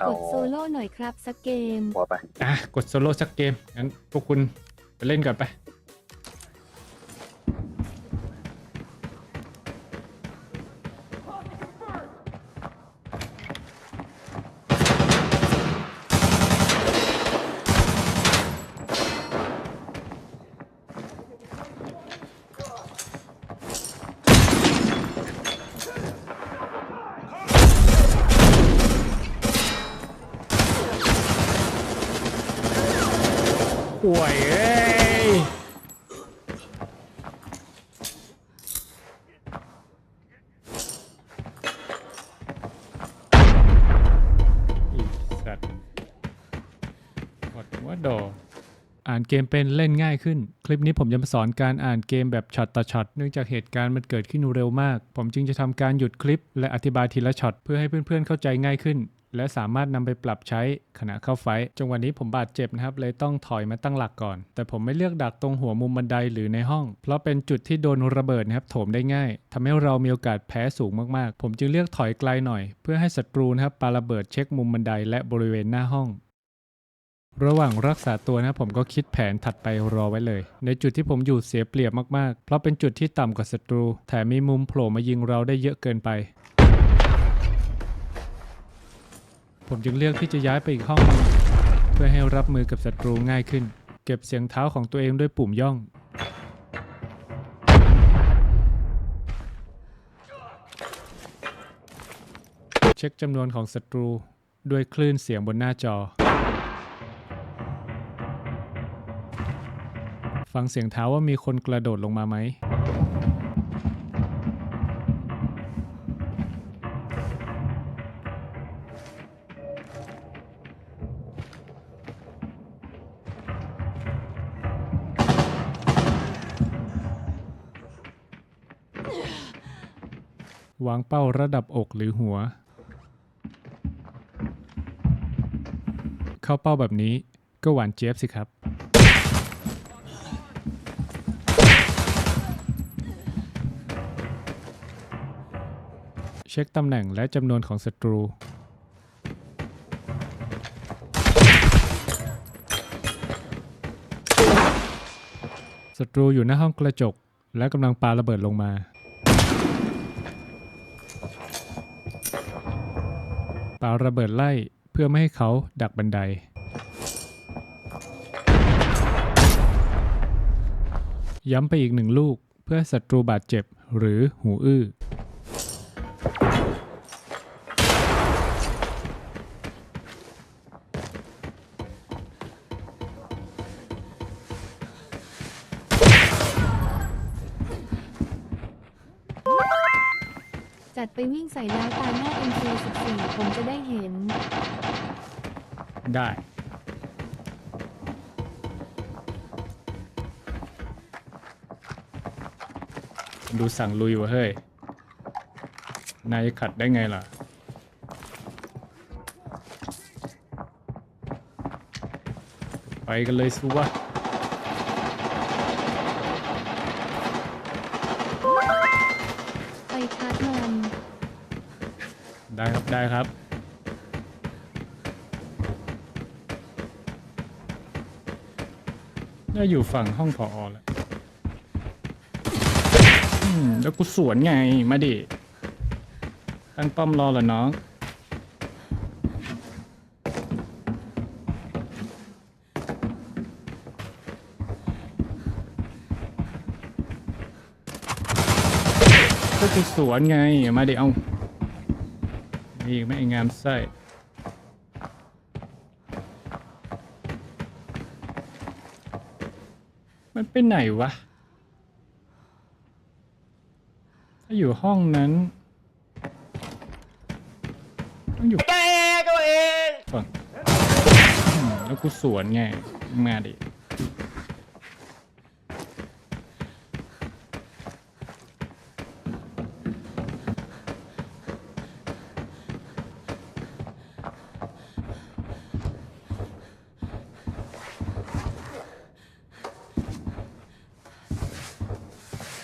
เอากดโซโล่หน่อยครับสักเกม หัวไป อะกดโซโล่สักเกมงั้นพวกคุณไปเล่นก่อนไป ห่วยเอ้ยอีสัตว์หมดว่าดออ่านเกมเป็นเล่นง่ายขึ้น คลิปนี้ผมจะมาสอนการอ่านเกมแบบช็อตต่อช็อตเนื่องจากเหตุการณ์มันเกิดขึ้นเร็วมาก ผมจึงจะทำการหยุดคลิป และอธิบายทีละช็อตเพื่อให้เพื่อนๆเข้าใจง่ายขึ้น และสามารถนำไปปรับใช้ขณะเข้าไฟจังหวะนี้ผมบาดเจ็บนะครับ เลยต้องถอยมาตั้งหลักก่อน แต่ผมไม่เลือกดักตรงหัวมุมบันไดหรือในห้อง เพราะเป็นจุดที่โดนระเบิดนะครับโถมได้ง่ายทำให้เรามีโอกาสแพ้สูงมากๆ ผมจึงเลือกถอยไกลหน่อย เพื่อให้ศัตรูนะครับปาระเบิดเช็คมุมบันไดและบริเวณหน้าห้องระหว่างรักษาตัวนะผมก็คิดแผนถัดไปรอไว้เลย ในจุดที่ผมอยู่เสียเปรียบมากๆ เพราะเป็นจุดที่ต่ำกว่าศัตรู แถมมีมุมโผล่มายิงเราได้เยอะเกินไป ผมจึงเลือกที่จะย้ายไปอีกห้องหนึ่งเพื่อให้รับมือกับศัตรูง่ายขึ้น เก็บเสียงเท้าของตัวเองด้วยปุ่มย่อง เช็คจำนวนของศัตรูด้วยคลื่นเสียงบนหน้าจอ ฟังเสียงเท้าว่ามีคนกระโดดลงมาไหม วางเป้าระดับอกหรือหัว เข้าเป้าแบบนี้ก็หวานเจี๊ยบสิครับ เช็คตำแหน่งและจำนวนของศัตรูศัตรูอยู่หน้าห้องกระจก และกำลังปาระเบิดลงมา ปาระเบิดไล่เพื่อไม่ให้เขาดักบันได ย้ำไปอีกหนึ่งลูกเพื่อศัตรูบาดเจ็บหรือหูอื้อ จัดไปวิ่งใส่แล้วตายหน้า MK14 ผมจะได้เห็น ได้ ดูสั่งลุยวะเฮ้ย นายขัดได้ไงล่ะ ไปกันเลยสิวะ ได้ครับได้ครับ น่าอยู่ฝั่งห้องพอและอืมแล้วกูสวนไงมาดิตั้งป้อมรอเหรอน้องก็กูสวนไงมาดิ เอานี่ไม่งามไส้มันเป็นไหนวะ ถ้าอยู่ห้องนั้น ต้องอยู่แกก็เองฝั่งอืมแล้วกูสวนไง มาดิ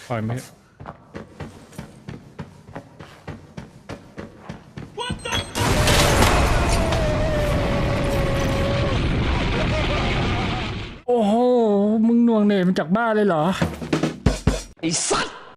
ปล่อยไหมโอ้โห มึงน่วงเหน่มันจากบ้านเลยเหรอ ไอ้สัตว